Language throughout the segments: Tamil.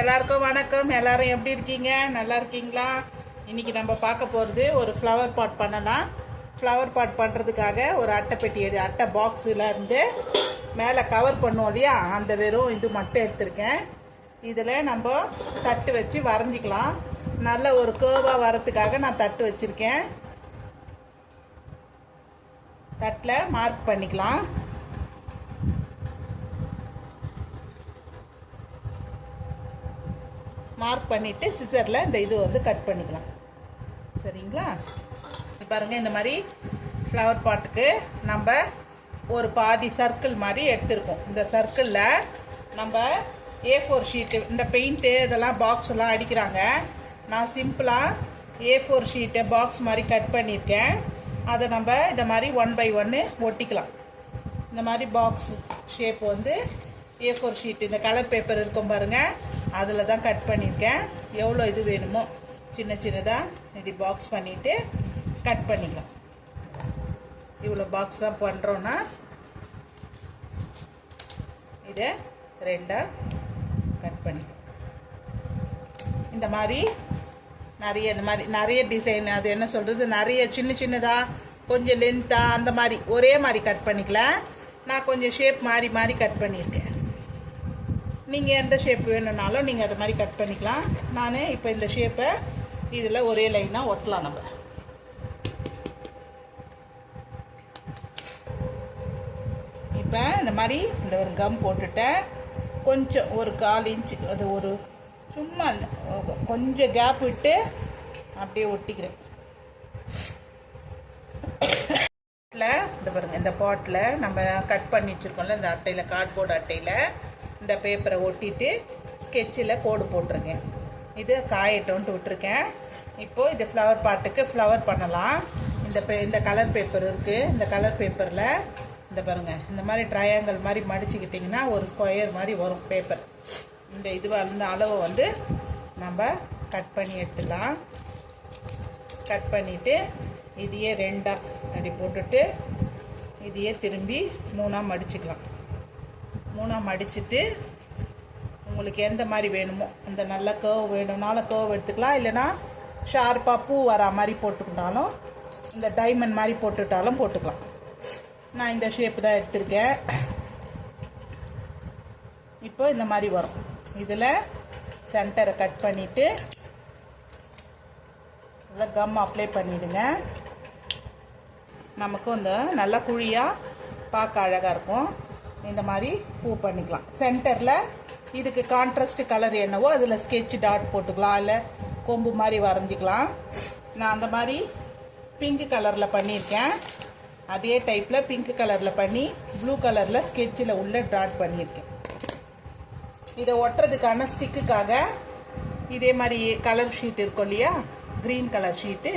எல்லாருக்கும் வணக்கம். எல்லாரும் எப்படி இருக்கீங்க? நல்லா இருக்கீங்களா? இன்னைக்கு நம்ம பார்க்க போகிறது ஒரு ஃப்ளவர் பாட் பண்ணலாம். ஃப்ளவர் பாட் பண்ணுறதுக்காக ஒரு அட்டைப்பெட்டி எடு அட்டை பாக்ஸில் இருந்து மேலே கவர் பண்ணுவோம் இல்லையா? அந்த வெறும் இது மட்டும் எடுத்திருக்கேன். இதில் நம்ம தட்டு வச்சு வரைஞ்சிக்கலாம். நல்ல ஒரு கேர்வாக வரத்துக்காக நான் தட்டு வச்சுருக்கேன். தட்டில் மார்க் பண்ணிக்கலாம். மார்க் பண்ணிவிட்டு சிசரில் இந்த இது வந்து கட் பண்ணிக்கலாம். சரிங்களா? பாருங்கள் பாருங்க இந்த மாதிரி ஃப்ளவர் பாட்டுக்கு நம்ம ஒரு பாதி சர்க்கிள் மாதிரி எடுத்திருக்கோம். இந்த சர்க்கிளில் நம்ம ஏ ஃபோர் ஷீட்டு இந்த பெயிண்ட்டு இதெல்லாம் பாக்ஸ் எல்லாம் அடிக்கிறாங்க. நான் சிம்பிளாக ஏ ஃபோர் ஷீட்டை பாக்ஸ் மாதிரி கட் பண்ணியிருக்கேன். அதை நம்ம இந்த மாதிரி ஒன் பை ஒன்று ஒட்டிக்கலாம். இந்த மாதிரி பாக்ஸ் ஷேப் வந்து ஏ ஃபோர் ஷீட் இந்த கலர் பேப்பர் இருக்கும் பாருங்கள் அதில் தான் கட் பண்ணியிருக்கேன் எவ்வளோ இது வேணுமோ சின்ன சின்னதாக இப்படி பாக்ஸ் பண்ணிவிட்டு கட் பண்ணிக்கலாம். இவ்வளோ பாக்ஸ் தான் பண்ணுறோன்னா இதை ரெண்டாக கட் பண்ணிக்கலாம். இந்த மாதிரி நிறைய இந்த மாதிரி நிறைய டிசைன் அது என்ன சொல்கிறது நிறைய சின்ன சின்னதாக கொஞ்சம் லென்த்தாக அந்த மாதிரி ஒரே மாதிரி கட் பண்ணிக்கல நான் கொஞ்சம் ஷேப் மாறி மாறி கட் பண்ணியிருக்கேன். நீங்கள் எந்த ஷேப் வேணும்னாலும் நீங்கள் அது மாதிரி கட் பண்ணிக்கலாம். நான் இப்போ இந்த ஷேப்பை இதில் ஒரே லைனாக ஒட்டலாம் நம்ம. இப்போ இந்த மாதிரி இந்த ஒரு கம் போட்டுட்டேன். கொஞ்சம் ஒரு கால் இன்ச்சு அது ஒரு சும்மா கொஞ்சம் கேப் விட்டு அப்படியே ஒட்டிக்கிறேன். பாட்டில் இந்த பாருங்கள் இந்த பாட்டில் நம்ம கட் பண்ணி வச்சுருக்கோம்ல இந்த அட்டையில் கார்ட்போர்டு அட்டையில். இந்த பேப்பரை ஒட்டிட்டு ஸ்கெட்சில் கோடு போட்டிருக்கேன். இது காயட்டோன்ட்டு விட்டுருக்கேன். இப்போது இது ஃப்ளவர் பாட்டுக்கு ஃப்ளவர் பண்ணலாம். இந்த பே இந்த கலர் பேப்பர் இருக்குது இந்த கலர் பேப்பரில் இந்த பாருங்க இந்த மாதிரி ட்ரையாங்கிள் மாதிரி மடிச்சுக்கிட்டிங்கன்னா ஒரு ஸ்கொயர் மாதிரி வரும் பேப்பர் இந்த இதுவாக இருந்த அளவை வந்து நம்ம கட் பண்ணி எடுத்துக்கலாம். கட் பண்ணிவிட்டு இதையே ரெண்டாக அப்படி போட்டுட்டு இதையே திரும்பி மூணாக மடிச்சுக்கலாம். மூணாக மடிச்சுட்டு உங்களுக்கு எந்த மாதிரி வேணுமோ இந்த நல்ல கேர்வ் வேணும்னாலும் கேர்வ் எடுத்துக்கலாம். இல்லைன்னா ஷார்ப்பாக பூ வரா மாதிரி போட்டுக்கிட்டாலும் இந்த டைமண்ட் மாதிரி போட்டுட்டாலும் போட்டுக்கலாம். நான் இந்த ஷேப் தான் எடுத்திருக்கேன். இப்போ இந்த மாதிரி வரும். இதில் சென்டரை கட் பண்ணிவிட்டு இதில் கம் அப்ளை பண்ணிவிடுங்க நமக்கும் இந்த நல்ல குழியாக பார்க்க அழகாக இருக்கும். இந்த மாதிரி பூ பண்ணிக்கலாம். சென்டரில் இதுக்கு கான்ட்ராஸ்ட் கலர் என்னவோ அதில் ஸ்கெட்ச் டாட் போட்டுக்கலாம். இல்லை கொம்பு மாதிரி வரைஞ்சிக்கலாம். நான் அந்த மாதிரி பிங்க் கலரில் பண்ணியிருக்கேன். அதே டைப்பில் பிங்க் கலரில் பண்ணி ப்ளூ கலரில் ஸ்கெட்சில் உள்ள டாட் பண்ணியிருக்கேன். இதை ஒட்டுறதுக்கான ஸ்டிக்குக்காக இதே மாதிரி கலர் ஷீட் இருக்கும் இல்லையா? க்ரீன் கலர் ஷீட்டு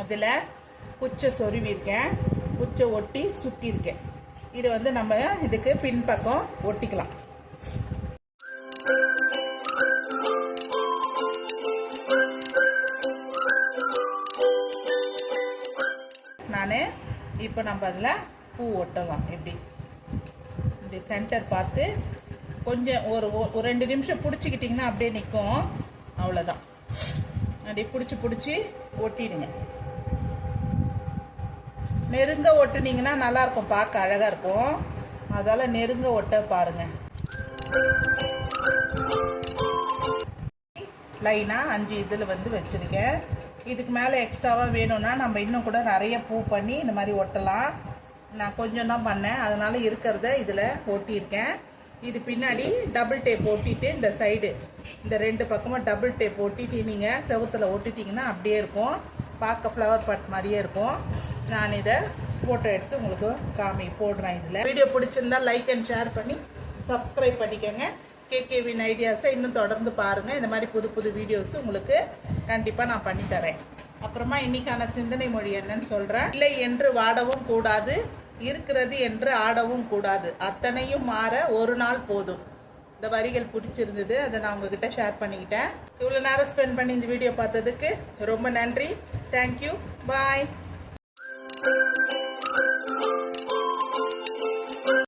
அதில் குச்சை சொருவியிருக்கேன். குச்சை ஒட்டி சுற்றியிருக்கேன் இதை வந்து நம்ம இதுக்கு பின்பக்கம் ஒட்டிக்கலாம். நான் இப்போ நம்ம அதில் பூ ஒட்டலாம் இப்படி. இப்படி சென்டர் பார்த்து கொஞ்சம் ஒரு ஒ- ஒரு ரெண்டு நிமிஷம் பிடிச்சிக்கிட்டிங்கன்னா அப்படியே நிற்கும் அவ்வளோதான் அப்படி பிடிச்சி பிடிச்சி ஒட்டிடுங்க. நெருங்க ஒட்டுனீங்கன்னா நல்லா இருக்கும் பார்க்க அழகாக இருக்கும் அதால நெருங்க ஒட்ட பாருங்க. லைனாக அஞ்சு இதில் வந்து வச்சுருக்கேன். இதுக்கு மேலே எக்ஸ்ட்ராவாக வேணும்னா நம்ம இன்னும் கூட நிறைய பூ பண்ணி இந்த மாதிரி ஒட்டலாம். நான் கொஞ்சம் தான் பண்ணேன். அதனால இருக்கிறத இதில் ஒட்டியிருக்கேன். இது பின்னாடி டபுள் டேப் ஒட்டிட்டு இந்த சைடு. இந்த ரெண்டு பக்கமும் டபுள் டேப் ஒட்டிட்டு நீங்கள் செவுத்துல ஒட்டிட்டீங்கன்னா அப்படியே இருக்கும். பார்க்க ஃப்ளவர் பாட் மாதிரியே இருக்கும். நான் இதை ஃபோட்டோ எடுத்து உங்களுக்கு காமி போடுறேன் இதில். வீடியோ பிடிச்சிருந்தா லைக் அண்ட் ஷேர் பண்ணி சப்ஸ்கிரைப் பண்ணிக்கோங்க. கேகேவின் ஐடியாஸை இன்னும் தொடர்ந்து பாருங்கள் இந்த மாதிரி புது புது வீடியோஸ் உங்களுக்கு கண்டிப்பாக நான் பண்ணித்தரேன் அப்புறமா இன்னைக்கான சிந்தனை மொழி என்னன்னு சொல்கிறேன் இல்லை என்று வாடவும் கூடாது இருக்கிறது என்று ஆடவும் கூடாது. அத்தனையும் மாற ஒரு நாள் போதும். இந்த வரிகள் பிடிச்சிருந்தது அதை நான் உங்ககிட்ட ஷேர் பண்ணிக்கிட்டேன். இவ்வளோ நேரம் ஸ்பெண்ட் பண்ணி இந்த வீடியோ பார்த்ததுக்கு ரொம்ப நன்றி. Thank you. Bye.